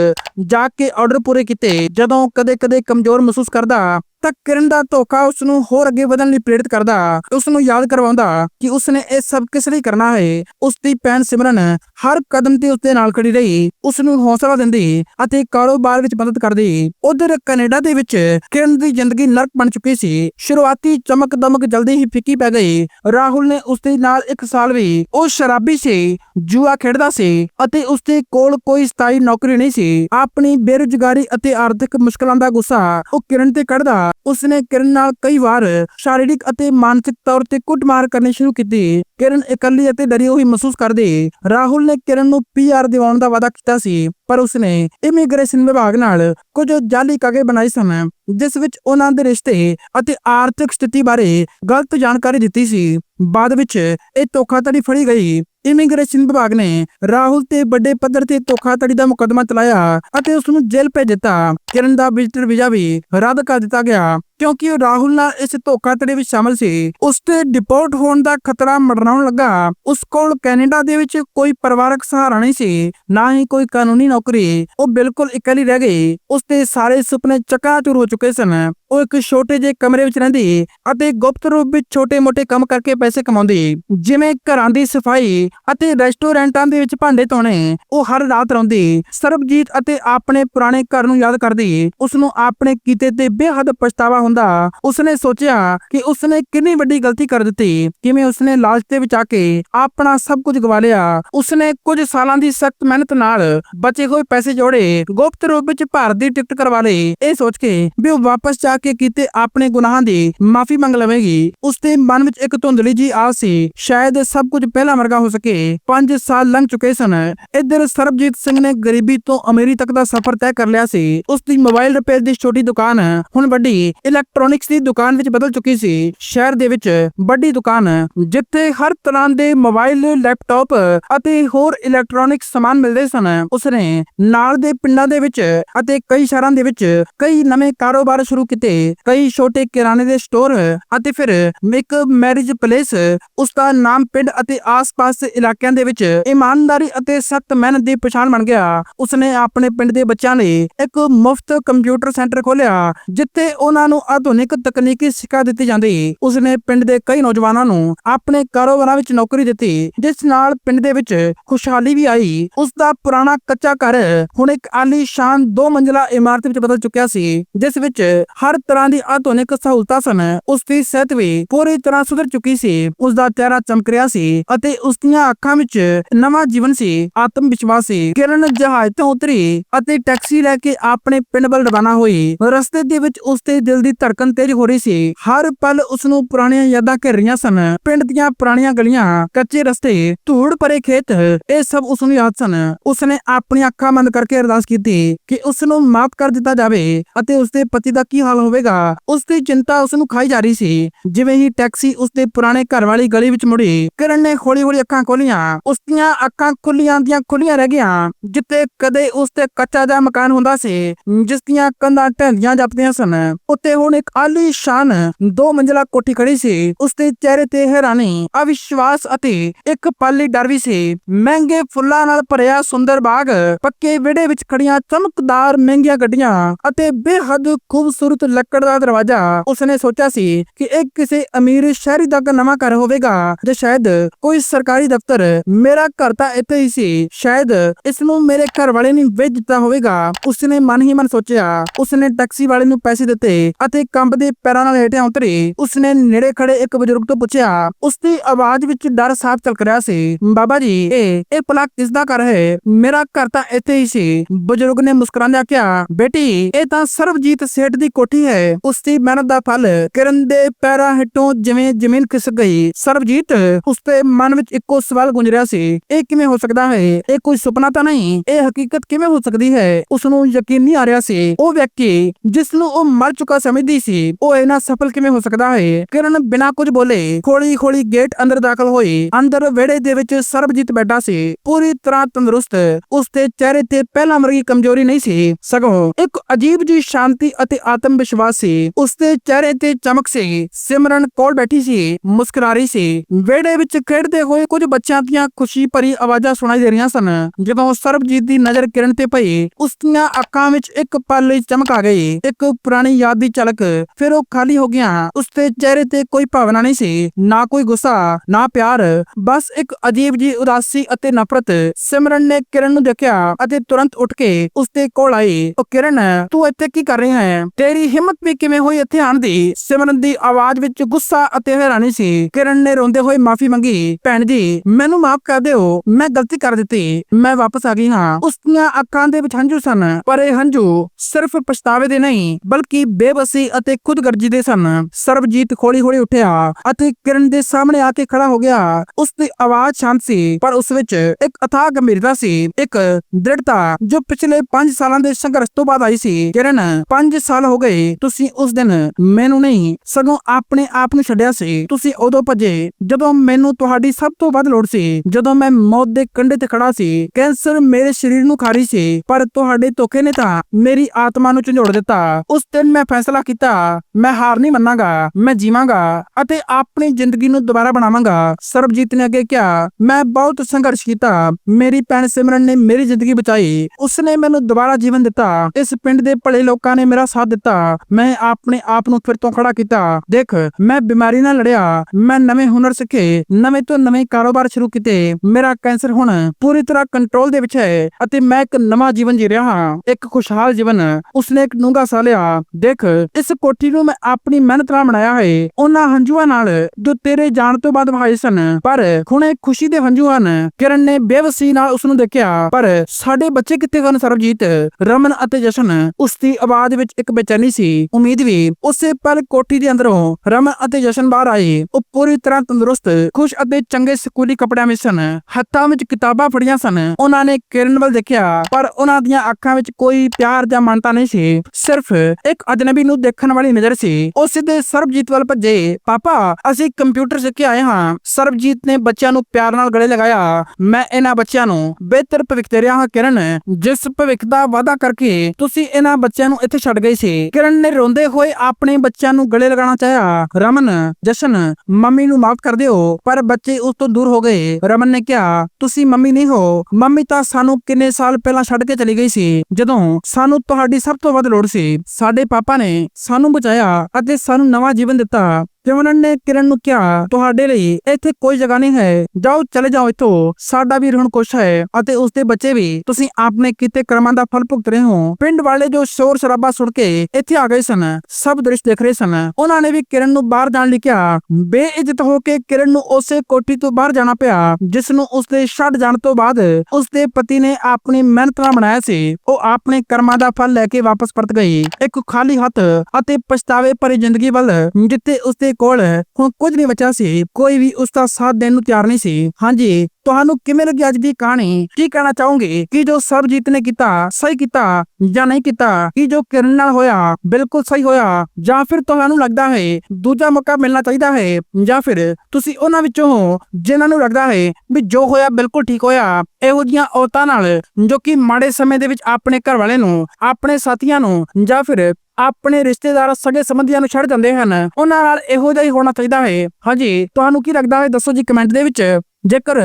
ਜਾ ਕੇ ਆਰਡਰ ਪੂਰੇ ਕੀਤੇ, ਜਦੋਂ ਕਦੇ-ਕਦੇ ਕਮਜ਼ੋਰ ਮਹਿਸੂਸ ਕਰਦਾ ਤਾਂ ਕਿਰਨ ਦਾ ਧੋਖਾ ਉਸ ਨੂੰ ਹੋਰ ਅੱਗੇ ਵਧਣ ਲਈ ਪ੍ਰੇਰਿਤ ਕਰਦਾ ਉਸ ਨੂੰ ਯਾਦ ਕਰਵਾਉਂਦਾ ਕਿ ਉਸ ਨੇ ਇਹ ਸਭ ਕਿਸ ਲਈ ਕਰਨਾ ਹੈ ਉਸ ਦੀ ਭੈਣ ਸਿਮਰਨ ਹਰ ਕਦਮ ਤੇ ਉਸ ਦੇ ਨਾਲ ਖੜੀ ਰਹੀ ਉਸ ਨੂੰ ਹੌਸਲਾ ਦਿੰਦੀ ਅਤੇ ਕਾਰੋਬਾਰ ਵਿੱਚ ਮਦਦ ਕਰਦੀ। ਉਧਰ ਕੈਨੇਡਾ ਦੇ ਵਿੱਚ ਕਿਰਨ ਦੀ ਜ਼ਿੰਦਗੀ ਨਰਕ ਬਣ ਚੁੱਕੀ ਸੀ। ਸ਼ੁਰੂਆਤੀ ਚਮਕ ਦਮਕ ਜਲਦੀ ਹੀ ਫਿੱਕੀ ਪੈ ਗਈ। ਰਾਹੁਲ ਨੇ ਉਸ ਦੇ ਨਾਲ ਇੱਕ ਸਾਲ ਵੀ ਉਹ ਸ਼ਰਾਬੀ ਸੀ, ਜੂਆ ਖੇਡਦਾ ਸੀ ਅਤੇ ਉਸ ਦੇ ਕੋਲ ਕੋਈ ਸਥਾਈ ਨੌਕਰੀ ਨਹੀਂ ਸੀ। ਆਪਣੀ ਬੇਰੁਜ਼ਗਾਰੀ ਅਤੇ ਆਰਥਿਕ ਮੁਸ਼ਕਲਾਂ ਦਾ ਗੁੱਸਾ ਉਹ ਕਿਰਨ ਤੇ ਕੱਢਦਾ ਉਸਨੇ ਕਿਰਨ ਨਾਲ ਕਈ ਵਾਰ ਸ਼ਾਰੀਰਿਕ ਅਤੇ ਮਾਨਸਿਕ ਤੌਰ ਤੇ ਕੁੱਟਮਾਰ ਕਰਨੀ ਸ਼ੁਰੂ ਕੀਤੀ। ਕਿਰਨ ਇਕੱਲੀ ਅਤੇ ਡਰੀ ਹੋਈ ਮਹਿਸੂਸ ਕਰਦੀ। ਰਾਹੁਲ ਨੇ ਕਿਰਨ ਨੂੰ ਪੀਆਰ ਦਿਵਾਉਣ ਦਾ ਵਾਅਦਾ ਕੀਤਾ ਸੀ, ਪਰ ਉਸਨੇ ਇਮੀਗ੍ਰੇਸ਼ਨ ਵਿਭਾਗ ਨਾਲ ਕੁਝ ਜਾਲੀ ਕਾਗਜ਼ ਬਣਾਏ ਸਨ, ਜਿਸ ਵਿੱਚ ਉਹਨਾਂ ਦੇ ਰਿਸ਼ਤੇ ਅਤੇ ਆਰਥਿਕ ਸਥਿਤੀ ਬਾਰੇ ਗਲਤ ਜਾਣਕਾਰੀ ਦਿੱਤੀ ਸੀ। ਬਾਅਦ ਵਿੱਚ ਇਹ ਧੋਖਾਧੜੀ ਫੜੀ ਗਈ। ਇਮੀਗ੍ਰੇਸ਼ਨ ਵਿਭਾਗ ਨੇ ਰਾਹੁਲ ਤੇ ਵੱਡੇ ਪੱਧਰ ਤੇ ਧੋਖਾਧੜੀ ਦਾ ਮੁਕੱਦਮਾ ਚਲਾਇਆ ਅਤੇ ਉਸ ਨੂੰ ਜੇਲ੍ਹ ਭੇਜ ਦਿੱਤਾ। ਕਿਰਨ ਦਾ ਵਿਜ਼ਟਰ ਵੀਜ਼ਾ ਵੀ ਰੱਦ ਕਰ ਦਿੱਤਾ ਗਿਆ ਕਿਉਂਕਿ ਉਹ ਰਾਹੁਲ ਨਾਲ ਇਸ ਧੋਖਾਧੜੀ ਵਿੱਚ ਸ਼ਾਮਲ ਸੀ। ਉਸ ਤੇ ਡਿਪੋਰਟ ਹੋਣ ਦਾ ਖਤਰਾ ਮੰਡਰਾਉਣ ਲੱਗਾ। ਉਸ ਕੋਲ ਕੈਨੇਡਾ ਦੇ ਵਿੱਚ ਕੋਈ ਪਰਿਵਾਰਕ ਸਹਾਰਾ ਨਹੀਂ ਸੀ, ਨਾ ਹੀ ਕੋਈ ਕਾਨੂੰਨੀ ਨੌਕਰੀ। ਉਹ ਬਿਲਕੁਲ ਇਕੱਲੀ ਰਹਿ ਗਈ। ਉਸ ਦੇ ਸਾਰੇ ਸੁਪਨੇ ਚਕਾਚੂਰ ਹੋ ਚੁੱਕੇ ਸਨ। ਉਹ ਇੱਕ ਛੋਟੇ ਜਿਹੇ ਕਮਰੇ ਵਿੱਚ ਰਹਿੰਦੀ ਅਤੇ ਗੁਪਤ ਰੂਪ ਵਿੱਚ ਛੋਟੇ-ਮੋਟੇ ਕੰਮ ਕਰਕੇ ਪੈਸੇ ਕਮਾਉਂਦੀ। ਜਿਵੇਂ ਘਰਾਂ ਦੀ ਸਫ਼ਾਈ ਅਤੇ ਰੈਸਟੋਰੈਂਟਾਂ ਦੇ ਵਿੱਚ ਭਾਂਡੇ ਧੋਣੇ, ਉਹ ਹਰ ਰਾਤ ਰੋਂਦੀ। ਸਰਬਜੀਤ ਅਤੇ ਆਪਣੇ ਪੁਰਾਣੇ ਘਰ ਨੂੰ ਯਾਦ ਕਰਦੀ। ਉਸ ਨੂੰ ਆਪਣੇ ਕੀਤੇ ਤੇ ਬੇਹੱਦ ਪਛਤਾਵਾ ਹੁੰਦਾ। ਉਸਨੇ ਸੋਚਿਆ ਕਿ ਉਸਨੇ ਕਿੰਨੀ ਵੱਡੀ ਗਲਤੀ ਕਰ ਦਿੱਤੀ। ਕਿਵੇਂ ਉਸਨੇ ਲਾਲਚ ਦੇ ਵਿੱਚ ਆ ਕੇ ਆਪਣਾ ਸਭ ਕੁਝ ਗਵਾ ਲਿਆ। ਉਸਨੇ ਕੁਝ ਸਾਲਾਂ ਦੀ ਸਖਤ ਮਿਹਨਤ ਨਾਲ ਬਚੇ ਹੋਏ ਪੈਸੇ ਜੋੜੇ ਗੁਪਤ ਰੂਪ ਵਿੱਚ ਭਾਰਤ ਦੀ ਟਿਕਟ ਕਰਵਾ ਲਈ। ਇਹ ਸੋਚ ਕੇ ਵੀ ਉਹ ਵਾਪਸ ਜਾ ਕੇ ਕੀਤੇ ਆਪਣੇ ਗੁਨਾਹਾਂ ਦੀ ਮਾਫੀ ਮੰਗ ਲਵੇਗੀ। ਉਸਦੇ ਮਨ ਵਿੱਚ ਇੱਕ ਧੁੰਦਲੀ ਜੀ ਆਸ ਸੀ, ਸ਼ਾਇਦ ਸਭ ਕੁਝ ਪਹਿਲਾਂ ਵਰਗਾ ਹੋ ਸਕੇ। 5 ਸਾਲ ਲੰਘ ਚੁੱਕੇ ਸਨ। ਇੱਧਰ ਸਰਬਜੀਤ ਸਿੰਘ ਨੇ ਗਰੀਬੀ ਤੋਂ ਅਮੀਰੀ ਤੱਕ ਦਾ ਸਫ਼ਰ ਤੈਅ ਕਰ ਲਿਆ ਸੀ। ਉਸ ਦੀ ਮੋਬਾਈਲ ਰਿਪੇਅਰ ਦੀ ਛੋਟੀ ਦੁਕਾਨ, ਹੁਣ ਵੱਡੀ ਇਲੈਕਟ੍ਰੋਨਿਕਸ ਦੀ ਦੁਕਾਨ ਵਿੱਚ ਬਦਲ ਚੁੱਕੀ ਸੀ। ਸ਼ਹਿਰ ਦੇ ਵਿੱਚ ਵੱਡੀ ਦੁਕਾਨ, ਜਿੱਥੇ ਹਰ ਤਰ੍ਹਾਂ ਦੇ ਮੋਬਾਈਲ, ਲੈਪਟਾਪ ਅਤੇ ਹੋਰ ਇਲੈਕਟ੍ਰੋਨਿਕ ਸਮਾਨ ਮਿਲਦੇ ਸਨ। ਉਸਨੇ ਨਾਲ ਦੇ ਪਿੰਡਾਂ ਦੇ ਵਿੱਚ ਅਤੇ ਕਈ ਸ਼ਹਿਰਾਂ ਦੇ ਵਿੱਚ ਕਈ ਨਵੇਂ ਕਾਰੋਬਾਰ ਸ਼ੁਰੂ ਕੀਤੇ। ਕਈ ਛੋਟੇ ਕਿਰਾਣੇ ਦੇ ਸਟੋਰ ਅਤੇ ਫਿਰ ਇੱਕ ਮੈਰਿਜ ਪਲੇਸ, ਉਸ ਦਾ ਨਾਮ ਪਿੰਡ ਅਤੇ ਆਸ-ਪਾਸ ਦੇ ਇਲਾਕਿਆਂ ਦੇ ਵਿੱਚ ਇਮਾਨਦਾਰੀ ਅਤੇ ਸਖਤ ਮਿਹਨਤ ਦੀ ਪਛਾਣ ਬਣ ਗਿਆ। ਉਸਨੇ ਆਪਣੇ ਪਿੰਡ ਦੇ ਬੱਚਿਆਂ ਲਈ ਇੱਕ ਮੁਫਤ ਕੰਪਿਊਟਰ ਸੈਂਟਰ ਖੋਲ੍ਹਿਆ, ਜਿੱਥੇ ਉਹਨਾਂ ਨੂੰ ਆਧੁਨਿਕ ਤਕਨੀਕੀ ਸਿੱਖਿਆ ਦਿੱਤੀ ਜਾਂਦੀ। ਉਸਨੇ ਪਿੰਡ ਦੇ ਕਈ ਨੌਜਵਾਨਾਂ ਨੂੰ ਆਪਣੇ ਕਾਰੋਬਾਰਾਂ ਵਿੱਚ ਨੌਕਰੀ ਦਿੱਤੀ, ਜਿਸ ਨਾਲ ਪਿੰਡ ਦੇ ਵਿੱਚ ਖੁਸ਼ਹਾਲੀ ਵੀ ਆਈ। ਉਸ ਦਾ ਪੁਰਾਣਾ ਕੱਚਾ ਘਰ ਹੁਣ ਇੱਕ ਆਲੀਸ਼ਾਨ ਦੋ ਮੰਜ਼ਲਾ ਇਮਾਰਤ ਵਿੱਚ ਬਦਲ ਚੁੱਕਿਆ ਸੀ, ਜਿਸ ਵਿੱਚ ਹਰ ਤਰ੍ਹਾਂ ਦੀ ਆਧੁਨਿਕ ਸਹੂਲਤਾਂ ਸਨ। ਉਸ ਦੀ ਸਿਹਤ ਵੀ ਪੂਰੀ ਤਰ੍ਹਾਂ ਸੁਧਰ ਚੁੱਕੀ ਸੀ। ਉਸ ਦਾ ਚਿਹਰਾ ਚਮਕ ਰਿਹਾ ਸੀ ਅਤੇ ਉਸ ਦੀਆਂ ਅੱਖਾਂ ਵਿੱਚ ਨਵਾਂ ਜੀਵਨ ਸੀ, ਆਤਮ ਵਿਸ਼ਵਾਸ ਸੀ। ਕਿਰਨ ਜਹਾਜ਼ ਤੋਂ ਉਤਰੀ ਅਤੇ ਟੈਕਸੀ ਲੈ ਕੇ ਆਪਣੇ ਪਿੰਡ ਵੱਲ ਰਵਾਨਾ ਹੋਈ। ਰਸਤੇ ਦੇ ਵਿੱਚ ਉਸ ਦੇ ਦਿਲ ਦੀ ਧੜਕਨ ਤੇਜ਼ ਹੋ ਰਹੀ ਸੀ। ਹਰ ਪਲ ਉਸ ਨੂੰ ਪੁਰਾਣੀਆਂ ਯਾਦਾਂ ਘਿਰ ਰਹੀਆਂ ਸਨ। ਪਿੰਡ ਦੀਆਂ ਪੁਰਾਣੀਆਂ ਗਲੀਆਂ, ਕੱਚੇ ਰਸਤੇ, ਧੂੜ ਭਰੇ ਖੇਤ, ਇਹ ਸਭ ਉਸ ਨੂੰ ਯਾਦ ਸਨ। ਉਸ ਨੇ ਆਪਣੀਆਂ ਅੱਖਾਂ ਬੰਦ ਕਰਕੇ ਅਰਦਾਸ ਕੀਤੀ ਕਿ ਉਸ ਨੂੰ ਮਾਫ ਕਰ ਦਿੱਤਾ ਜਾਵੇ ਅਤੇ ਉਸ ਦੇ ਪਤੀ ਦਾ ਕੀ ਹਾਲ ਹੋਵੇਗਾ। ਉਸ ਦੀ ਚਿੰਤਾ ਉਸ ਨੂੰ ਖਾਈ ਜਾ ਰਹੀ ਸੀ। ਜਿਵੇਂ ਹੀ ਟੈਕਸੀ ਉਸ ਦੇ ਪੁਰਾਣੇ ਘਰ ਵਾਲੀ ਗਲੀ ਵਿੱਚ ਮੁੜੀ, ਕਿਰਨ ਨੇ ਹੌਲੀ-ਹੌਲੀ ਅੱਖਾਂ ਖੋਲੀਆਂ। ਉਸ ਦੀਆਂ ਅੱਖਾਂ ਖੁੱਲੀਆਂ ਦੀਆਂ ਖੁੱਲੀਆਂ ਰਹਿ ਗਈਆਂ, ਜਿੱਥੇ ਕਦੇ ਉਸ ਤੇ ਕੱਚਾ ਜਿਹਾ ਮਕਾਨ ਹੁੰਦਾ ਸੀ, ਜਿਸ ਦੀਆਂ ਕੰਧਾਂ ਢਹਿੰਦੀਆਂ ਜਾਪਦੀਆਂ ਸਨ। ਉੱਤੇ ਹੁਣ ਇੱਕ ਆਲੀਸ਼ਾਨ ਦੋ ਮੰਜ਼ਲਾ ਕੋਠੀ ਖੜੀ ਸੀ। ਉਸ ਦੇ ਚਿਹਰੇ ਤੇ ਹੈਰਾਨੀ, ਅਵਿਸ਼ਵਾਸ ਅਤੇ ਇੱਕ ਪਾਲੀ ਡਰ ਵੀ ਸੀ। ਮਹਿੰਗੇ ਫੁੱਲਾਂ ਨਾਲ ਭਰਿਆ ਸੁੰਦਰ ਬਾਗ, ਪੱਕੇ ਵਿਹੜੇ ਵਿੱਚ ਖੜੀਆਂ ਚਮਕਦਾਰ ਮਹਿੰਗੀਆਂ ਗੱਡੀਆਂ ਅਤੇ ਬੇਹੱਦ ਖੂਬਸੂਰਤ ਲੱਕੜ ਦਾ ਦਰਵਾਜ਼ਾ ਉਸਨੇ ਸੋਚਿਆ ਸੀ ਕਿ ਇਹ ਕਿਸੇ ਅਮੀਰ ਸ਼ਹਿਰੀ ਦਾ ਨਵਾਂ ਘਰ ਹੋਵੇਗਾ, ਜਾਂ ਸ਼ਾਇਦ ਕੋਈ ਸਰਕਾਰੀ ਦਫ਼ਤਰ ਮੇਰਾ ਘਰ ਤਾਂ ਇੱਥੇ ਹੀ ਸੀ, ਸ਼ਾਇਦ ਇਸ ਨੂੰ ਮੇਰੇ ਘਰ ਵਾਲੇ ਨੇ ਵੇਚ ਦਿੱਤਾ ਹੋਵੇਗਾ। ਉਸਨੇ ਮਨ ਹੀ ਮਨ ਸੋਚਿਆ, ਉਸਨੇ ਟੈਕਸੀ ਵਾਲੇ ਨੂੰ ਪੈਸੇ ਦਿੱਤੇ ਅਤੇ ਕੰਬਦੇ ਪੈਰਾਂ ਨਾਲ ਹੇਠਾਂ ਉਤਰੇ। ਉਸਨੇ ਨੇੜੇ ਖੜੇ ਇੱਕ ਬਜ਼ੁਰਗ ਤੋਂ ਪੁੱਛਿਆ, ਉਸਦੀ ਆਵਾਜ਼ ਵਿੱਚ ਡਰ ਸਾਫ਼ ਝਲਕ ਰਿਹਾ ਸੀ। ਬਾਬਾ ਜੀ, ਇਹ ਇਹ ਪਲਕ ਕਿਸ ਦਾ ਘਰ ਹੈ? ਮੇਰਾ ਘਰ ਤਾਂ ਇੱਥੇ ਹੀ ਸੀ। ਬਜ਼ੁਰਗ ਨੇ ਮੁਸਕਰਾਉਂਦਿਆਂ ਕਿਹਾ, ਬੇਟੀ, ਇਹ ਤਾਂ ਸਰਬਜੀਤ ਸੇਠ ਦੀ ਕੋਠੀ ਹੈ। ਉਸ ਦੀ ਮਿਹਨਤ ਦਾ ਫਲ ਕਿਰਨ ਦੇ ਪੈਰਾਂ ਹੇਠੋਂ ਜਿਵੇਂ ਜ਼ਮੀਨ ਖਿਸਕ ਗਈ, ਸਰਬਜੀਤ ਉਸ ਦੇ ਮਨ ਵਿੱਚ ਇੱਕੋ ਸਵਾਲ ਗੁੰਜ ਸੀ, ਇਹ ਕਿਵੇਂ ਹੋ ਸਕਦਾ ਹੈ? ਇਹ ਕੋਈ ਸੁਪਨਾ ਤਾਂ ਨਹੀਂ? ਇਹ ਹਕੀਕਤ ਕਿਵੇਂ ਹੋ ਸਕਦੀ ਹੈ? ਉਸ ਨੂੰ ਯਕੀਨ ਨਹੀਂ ਆ ਰਿਹਾ ਸੀ, ਉਹ ਵਿਅਕਤੀ ਜਿਸ ਨੂੰ ਉਹ ਮਰ ਚੁੱਕਾ ਸਮਝਦੀ ਸੀ, ਉਹ ਇਹਨਾਂ ਸਫਲ ਕਿਵੇਂ ਹੋ ਸਕਦਾ ਹੈ? ਕਿਰਨ ਬਿਨਾਂ ਕੁਝ ਬੋਲੇ ਖੋਲੀ ਖੋਲੀ ਗੇਟ ਅੰਦਰ ਦਾਖਲ ਹੋਈ, ਅੰਦਰ ਵਿਹੜੇ ਦੇ ਵਿੱਚ ਸਰਬਜੀਤ ਬੈਠਾ ਸੀ, ਪੂਰੀ ਤਰ੍ਹਾਂ ਤੰਦਰੁਸਤ ਉਸ ਦੇ ਚਿਹਰੇ ਤੇ ਪਹਿਲਾਂ ਵਰਗੀ ਕਮਜ਼ੋਰੀ ਨਹੀਂ ਸੀ, ਸਗੋਂ ਇੱਕ ਅਜੀਬ ਜੀ ਸ਼ਾਂਤੀ ਅਤੇ ਆਤਮ ਵਿਸ਼ਵਾਸ ਵਿਸ਼ਵਾਸ ਸੀ ਉਸਦੇ ਚਿਹਰੇ ਤੇ ਚਮਕ ਸੀ। ਸਿਮਰਨ ਕੋਲ ਬੈਠੀ ਸੀ ਮੁਸਕਰਾ ਰਹੀ ਸੀ। ਵਿਹੜੇ ਵਿੱਚ ਖੇਡਦੇ ਹੋਏ ਕੁਝ ਬੱਚਿਆਂ ਦੀਆਂ ਖੁਸ਼ੀ ਭਰੀ ਆਵਾਜ਼ਾਂ ਸੁਣਾਈ ਦੇ ਰਹੀਆਂ ਸਨ। ਜਦੋਂ ਸਰਬਜੀਤ ਦੀ ਨਜ਼ਰ ਕਿਰਨ ਤੇ ਪਈ ਉਸ ਦੀਆਂ ਅੱਖਾਂ ਵਿੱਚ ਇੱਕ ਪਲ ਲਈ ਚਮਕ ਆ ਗਈ। ਇੱਕ ਪੁਰਾਣੀ ਯਾਦ ਦੀ ਝਲਕ, ਫਿਰ ਉਹ ਖਾਲੀ ਹੋ ਗਿਆ। ਉਸਦੇ ਚਿਹਰੇ ਤੇ ਕੋਈ ਭਾਵਨਾ ਨਹੀਂ ਸੀ, ਨਾ ਕੋਈ ਗੁੱਸਾ, ਨਾ ਪਿਆਰ, ਬਸ ਇੱਕ ਅਜੀਬ ਜੀ ਉਦਾਸੀ ਅਤੇ ਨਫ਼ਰਤ। ਸਿਮਰਨ ਨੇ ਕਿਰਨ ਨੂੰ ਦੇਖਿਆ ਅਤੇ ਤੁਰੰਤ ਉੱਠ ਕੇ ਉਸਦੇ ਕੋਲ ਆਈ। ਉਹ ਕਿਰਨ, ਤੂੰ ਇੱਥੇ ਕੀ ਕਰ ਰਹੀ ਹੈ? ਤੇਰੀ ਹਿੰਮਤ ਵੀ ਕਿਵੇਂ ਹੋਈ ਇੱਥੇ ਆਣ ਦੀ? ਸਿਮਰਨ ਦੀ ਆਵਾਜ਼ ਵਿੱਚ ਗੁੱਸਾ ਅਤੇ ਹੈਰਾਨੀ ਸੀ। ਕਿਰਨ ਨੇ ਰੋਂਦੇ ਹੋਏ ਮਾਫੀ ਮੰਗੀ। ਭੈਣ ਜੀ, ਮੈਨੂੰ ਮਾਫ ਕਰ ਦਿਓ। ਮੈਂ ਗਲਤੀ ਕਰ ਦਿੱਤੀ। ਮੈਂ ਵਾਪਸ ਆ ਗਈ ਹਾਂ। ਉਸ ਦੀਆਂ ਅੱਖਾਂ ਦੇ ਵਿੱਚ ਹੰਝੂ ਸਨ, ਪਰ ਇਹ ਹੰਝੂ ਸਿਰਫ ਪਛਤਾਵੇ ਦੇ ਨਹੀਂ, ਬਲਕਿ ਬੇਬਸੀ ਅਤੇ ਖੁਦਗਰਜੀ ਦੇ ਸਨ। ਸਰਬਜੀਤ ਹੌਲੀ ਹੌਲੀ ਉੱਠਿਆ ਅਤੇ ਕਿਰਨ ਦੇ ਸਾਹਮਣੇ ਆ ਕੇ ਖੜਾ ਹੋ ਗਿਆ। ਉਸ ਦੀ ਆਵਾਜ਼ ਸ਼ਾਂਤ ਸੀ, ਪਰ ਉਸ ਵਿੱਚ ਇੱਕ ਅਥਾਹ ਗੰਭੀਰਤਾ ਸੀ, ਇੱਕ ਦ੍ਰਿੜਤਾ ਜੋ ਪਿਛਲੇ 5 ਸਾਲਾਂ ਦੇ ਸੰਘਰਸ਼ ਤੋਂ ਬਾਅਦ ਆਈ ਸੀ। ਕਿਰਨ 5 ਸਾਲ ਹੋ ਗਏ। ਤੁਸੀਂ ਉਸ ਦਿਨ ਮੈਨੂੰ ਨਹੀਂ, ਸਗੋਂ ਆਪਣੇ ਆਪ ਨੂੰ ਛੱਡਿਆ ਸੀ। ਤੁਸੀਂ ਉਦੋਂ ਭੱਜੇ, ਜਦੋਂ ਮੈਨੂੰ ਤੁਹਾਡੀ ਸਭ ਤੋਂ ਵੱਧ ਲੋੜ ਸੀ। ਜਦੋਂ ਮੈਂ ਮੌਤ ਦੇ ਕੰਢੇ ਤੇ ਖੜਾ ਸੀ, ਕੈਂਸਰ ਮੇਰੇ ਸਰੀਰ ਨੂੰ ਖਾ ਸੀ, ਪਰ ਤੁਹਾਡੇ ਧੋਖੇ ਨੇ ਤਾਂ ਮੇਰੀ ਆਤਮਾ ਨੂੰ ਝੰਜੋੜ ਦਿੱਤਾ। ਉਸ ਦਿਨ ਮੈਂ ਫੈਸਲਾ ਕੀਤਾ, ਮੈਂ ਹਾਰ ਨਹੀਂ ਮੰਨਾਂਗਾ, ਮੈਂ ਜੀਵਾਂਗਾ ਅਤੇ ਆਪਣੀ ਜ਼ਿੰਦਗੀ ਨੂੰ ਦੁਬਾਰਾ ਬਣਾਵਾਂਗਾ। ਸਰਬਜੀਤ ਨੇ ਅੱਗੇ ਕਿਹਾ, ਮੈਂ ਬਹੁਤ ਸੰਘਰਸ਼ ਕੀਤਾ, ਮੇਰੀ ਭੈਣ ਸਿਮਰਨ ਨੇ ਮੇਰੀ ਜ਼ਿੰਦਗੀ ਬਚਾਈ, ਉਸਨੇ ਮੈਨੂੰ ਦੁਬਾਰਾ ਜੀਵਨ ਦਿੱਤਾ, ਇਸ ਪਿੰਡ ਦੇ ਭਲੇ ਲੋਕਾਂ ਨੇ ਮੇਰਾ ਸਾਥ ਦਿੱਤਾ। ਮੈਂ ਆਪਣੇ ਆਪ ਨੂੰ ਫਿਰ ਤੋਂ ਖੜਾ ਕੀਤਾ। ਦੇਖ, ਮੈਂ ਬਿਮਾਰੀ ਨਾਲ ਲੜਿਆ। ਮੈਂ ਨਵੇਂ ਹੁਨਰ ਸਿੱਖੇ, ਨਵੇਂ ਤੋਂ ਨਵੇਂ ਕਾਰੋਬਾਰ ਸ਼ੁਰੂ ਕੀਤੇ। ਮੇਰਾ ਕੈਂਸਰ ਹੁਣ ਪੂਰੀ ਤਰ੍ਹਾਂ ਕੰਟਰੋਲ ਦੇ ਵਿੱਚ ਹੈ ਅਤੇ ਮੈਂ ਇੱਕ ਨਵਾਂ ਜੀਵਨ ਜੀ ਰਿਹਾ ਹਾਂ। ਇੱਕ ਖੁਸ਼ਹਾਲ ਜੀਵਨ। ਉਸਨੇ ਇੱਕ ਡੂੰਘਾ ਸਾਹ ਲਿਆ। ਦੇਖ, ਇਸ ਕੋਠੀ ਨੂੰ ਮੈਂ ਆਪਣੀ ਮਿਹਨਤ ਨਾਲ ਬਣਾਇਆ ਹੈ। ਉਹਨਾਂ ਹੰਝੂਆਂ ਨਾਲ ਜੋ ਤੇਰੇ ਜਾਣ ਤੋਂ ਬਾਅਦ ਵਹਾਏ ਸਨ। ਪਰ ਹੁਣ ਇਹ ਖੁਸ਼ੀ ਦੇ ਹੰਝੂ ਹਨ। ਕਿਰਨ ਨੇ ਬੇਵਸੀ ਨਾਲ ਉਸ ਨੂੰ ਦੇਖਿਆ। ਪਰ ਸਾਡੇ ਬੱਚੇ ਕਿੱਥੇ ਹਨ ਸਰਬਜੀਤ? ਰਮਨ ਅਤੇ ਜਸ਼ਨ? ਉਸ ਦੀ ਆਵਾਜ਼ ਵਿੱਚ ਇੱਕ ਬੇਚੈਨੀ ਸੀ। ਉਮੀਦ ਵੀ ਉਸੇ ਪਲ ਕੋਠੀ ਦੇ ਅੰਦਰੋਂ ਰਮਨ ਅਤੇ ਜਸ਼ਨ ਬਾਹਰ ਆਏ। ਉਹ ਪੂਰੀ ਤਰ੍ਹਾਂ ਤੰਦਰੁਸਤ, ਖੁਸ਼ ਅਤੇ ਚੰਗੇ ਸਕੂਲੀ ਕੱਪੜਿਆਂ ਵਿੱਚ ਸਨ। ਹੱਥਾਂ ਵਿੱਚ ਕਿਤਾਬਾਂ ਫੜੀਆਂ ਸਨ। ਉਹਨਾਂ ਨੇ ਕਿਰਨ ਵੱਲ ਦੇਖਿਆ, ਪਰ ਉਹਨਾਂ ਦੀਆਂ ਅੱਖਾਂ ਵਿੱਚ ਕੋਈ ਪਿਆਰ ਜਾਂ ਮਮਤਾ ਨਹੀਂ ਸੀ। ਸਿਰਫ ਇੱਕ ਅਜਨਬੀ ਨੂੰ ਦੇਖਣ ਵਾਲੀ ਨਜ਼ਰ ਸੀ। ਉਹ ਸਿੱਧੇ ਸਰਬਜੀਤ ਵੱਲ ਭੱਜੇ। ਪਾਪਾ, ਅਸੀਂ ਕੰਪਿਊਟਰ ਸਿੱਖ ਕੇ ਆਏ ਹਾਂ। ਸਰਬਜੀਤ ਨੇ ਬੱਚਿਆਂ ਨੂੰ ਪਿਆਰ ਨਾਲ ਗਲੇ ਲਗਾਇਆ। ਮੈਂ ਇਹਨਾਂ ਬੱਚਿਆਂ ਨੂੰ ਬਿਹਤਰ ਭਵਿੱਖ ਦੇ ਰਿਹਾ ਹਾਂ, ਕਿਰਨ। ਜਿਸ ਭਵਿੱਖ ਦਾ ਵਾਅਦਾ ਕਰਕੇ ਤੁਸੀਂ ਇਹਨਾਂ ਬੱਚਿਆਂ ਨੂੰ ਇੱਥੇ ਛੱਡ ਗਏ ਸੀ। ਕਿਰਨ ਨੇ ਰੋਂਦੇ ਹੋਏ ਆਪਣੇ ਬੱਚਿਆਂ ਨੂੰ ਗਲੇ ਲਗਾਉਣਾ ਚਾਹਿਆ। ਰਮਨ, ਜਸ਼ਨ, ਮੰਮੀ ਨੂੰ ਮਾਫ ਕਰ ਦਿਓ, ਪਰ ਬੱਚੇ ਉਸ ਤੋਂ ਦੂਰ ਹੋ ਗਏ। ਰਮਨ ਨੇ ਕਿਹਾ, ਤੁਸੀਂ ਮੰਮੀ ਨਹੀਂ ਹੋ। ਮੰਮੀ ਤਾਂ ਸਾਨੂੰ ਕਿੰਨੇ ਸਾਲ ਪਹਿਲਾਂ ਛੱਡ ਕੇ ਚਲੀ ਗਈ ਸੀ। ਜਦੋਂ ਸਾਨੂੰ ਤੁਹਾਡੀ ਸਭ ਤੋਂ ਵੱਧ ਲੋੜ ਸੀ, ਸਾਡੇ ਪਾਪਾ ਨੇ ਸਾਨੂੰ ਬਚਾਇਆ ਅਤੇ ਸਾਨੂੰ ਨਵਾਂ ਜੀਵਨ ਦਿੱਤਾ। ਸਿਮਰਨ ਨੇ ਕਿਰਨ ਨੂੰ ਕਿਹਾ, ਤੁਹਾਡੇ ਲਈ ਇੱਥੇ ਕੋਈ ਜਗ੍ਹਾ ਨਹੀਂ ਹੈ। ਜਾਓ, ਚਲੇ ਜਾਓ ਇੱਥੋਂ। ਸਾਡਾ ਵੀ ਹੁਣ ਕੁਛ ਹੈ ਅਤੇ ਉਸਦੇ ਬੱਚੇ ਵੀ। ਤੁਸੀਂ ਆਪਣੇ ਕੀਤੇ ਕਰਮਾਂ ਦਾ ਫਲ ਭੁਗਤ ਰਹੇ ਹੋ। ਪਿੰਡ ਵਾਲੇ ਜੋ ਸ਼ੋਰ ਸ਼ਰਾਬਾ ਸੁਣ ਕੇ ਇੱਥੇ ਆ ਗਏ ਸਨ। ਸਭ ਦ੍ਰਿਸ਼ ਦੇਖ ਰਹੇ ਸਨ। ਉਹਨਾਂ ਨੇ ਵੀ ਕਿਰਨ ਨੂੰ ਬਾਹਰ ਜਾਣ ਲਈ ਕਿਹਾ। ਬੇਇੱਜ਼ਤ ਹੋ ਕੇ ਕਿਰਨ ਨੂੰ ਉਸੇ ਕੋਠੀ ਤੋਂ ਬਾਹਰ ਜਾਣਾ ਪਿਆ, ਜਿਸ ਨੂੰ ਉਸਦੇ ਛੱਡ ਜਾਣ ਤੋਂ ਬਾਅਦ ਉਸਦੇ ਪਤੀ ਨੇ ਆਪਣੀ ਮਿਹਨਤ ਨਾਲ ਬਣਾਇਆ ਸੀ। ਉਹ ਆਪਣੇ ਕਰਮਾਂ ਦਾ ਫਲ ਲੈ ਕੇ ਵਾਪਸ ਪਰਤ ਗਈ। ਇੱਕ ਖਾਲੀ ਹੱਥ ਅਤੇ ਪਛਤਾਵੇ ਭਰੀ ਜ਼ਿੰਦਗੀ ਵੱਲ, ਜਿੱਥੇ ਉਸਦੇ ਕੋਲ ਹੁਣ ਕੁਝ ਨਹੀਂ ਬਚਿਆ ਸੀ। ਕੋਈ ਵੀ ਉਸ ਦਾ ਸਾਥ ਦੇਣ ਨੂੰ ਤਿਆਰ ਨਹੀਂ ਸੀ। ਹਾਂਜੀ, ਤੁਹਾਨੂੰ ਕਿਵੇਂ ਲੱਗੀ ਅੱਜ ਦੀ ਕਹਾਣੀ? ਕੀ ਕਹਿਣਾ ਚਾਹੋਗੇ? ਕਿ ਜੋ ਸਰਬਜੀਤ ਨੇ ਕੀਤਾ, ਸਹੀ ਕੀਤਾ ਜਾਂ ਨਹੀਂ ਕੀਤਾ? ਕਿ ਜੋ ਕਿਰਨ ਨਾਲ ਹੋਇਆ, ਬਿਲਕੁਲ ਸਹੀ ਹੋਇਆ? ਜਾਂ ਫਿਰ ਤੁਹਾਨੂੰ ਲੱਗਦਾ ਹੈ, ਦੂਜਾ ਮੌਕਾ ਮਿਲਣਾ ਚਾਹੀਦਾ ਹੈ? ਜਾਂ ਫਿਰ ਤੁਸੀਂ ਉਹਨਾਂ ਵਿੱਚੋਂ ਹੋ, ਜਿਨ੍ਹਾਂ ਨੂੰ ਲੱਗਦਾ ਹੈ ਵੀ ਜੋ ਹੋਇਆ ਬਿਲਕੁਲ ਠੀਕ ਹੋਇਆ। ਇਹੋ ਜਿਹੀਆਂ ਔਰਤਾਂ ਨਾਲ, ਜੋ ਕਿ ਮਾੜੇ ਸਮੇਂ ਦੇ ਵਿੱਚ ਆਪਣੇ ਘਰ ਵਾਲੇ ਨੂੰ, ਆਪਣੇ ਸਾਥੀਆਂ ਨੂੰ ਜਾਂ ਫਿਰ ਆਪਣੇ ਰਿਸ਼ਤੇਦਾਰ ਸਗੇ ਸੰਬੰਧੀਆਂ ਨੂੰ ਛੱਡ ਜਾਂਦੇ ਹਨ। ਉਹਨਾਂ ਨਾਲ ਇਹੋ ਜਿਹਾ ਹੀ ਹੋਣਾ ਚਾਹੀਦਾ ਹੈ। ਹਾਂਜੀ, ਤੁਹਾਨੂੰ ਕੀ ਲੱਗਦਾ ਹੈ? ਦੱਸੋ ਜੀ ਕਮੈਂਟ ਦੇ ਵਿੱਚ। ਜੇਕਰ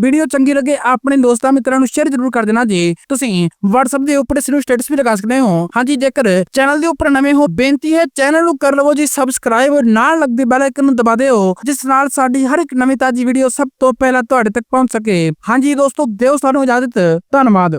ਵੀਡੀਓ ਚੰਗੀ ਲੱਗੇ, ਆਪਣੇ ਦੋਸਤਾਂ ਮਿੱਤਰਾਂ ਨੂੰ ਸ਼ੇਅਰ ਜ਼ਰੂਰ ਕਰ ਦੇਣਾ ਜੀ। ਤੁਸੀਂ WhatsApp ਦੇ ਉੱਪਰ ਇਸ ਨੂੰ ਸਟੇਟਸ ਵੀ ਲਗਾ ਸਕਦੇ ਹੋ। ਹਾਂਜੀ, ਜੇਕਰ ਚੈਨਲ ਦੇ ਉੱਪਰ ਨਵੇਂ ਹੋ, ਬੇਨਤੀ ਹੈ ਚੈਨਲ ਨੂੰ ਕਰ ਲਵੋ ਜੀ ਸਬਸਕ੍ਰਾਈਬ ਨਾਲ ਲੱਗਦੇ ਬੈਲ ਆਈਕਨ ਨੂੰ ਦਬਾ ਦਿਓ, ਜਿਸ ਨਾਲ ਸਾਡੀ ਹਰ ਇੱਕ ਨਵੀਂ ਤਾਜੀ ਵੀਡੀਓ ਸਭ ਤੋਂ ਪਹਿਲਾਂ ਤੁਹਾਡੇ ਤੱਕ ਪਹੁੰਚ ਸਕੇ। ਹਾਂਜੀ, ਦੋਸਤੋ, ਦਿਓ ਸਾਨੂੰ ਇਜਾਜ਼ਤ। ਧੰਨਵਾਦ।